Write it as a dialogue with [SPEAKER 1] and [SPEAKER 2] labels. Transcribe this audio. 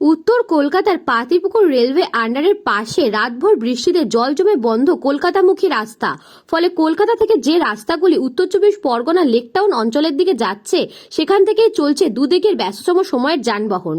[SPEAKER 1] উত্তর কলকাতার পাতিপুকুর রেলওয়ে আন্ডারের পাশে রাতভর বৃষ্টিতে জল জমে বন্ধ কলকাতামুখী রাস্তা। ফলে কলকাতা থেকে যে রাস্তাগুলি উত্তর চব্বিশ পরগনা লেকটাউন অঞ্চলের দিকে যাচ্ছে, সেখান থেকেই চলছে দুদিকের ব্যস্ততম সময়ের যানবাহন।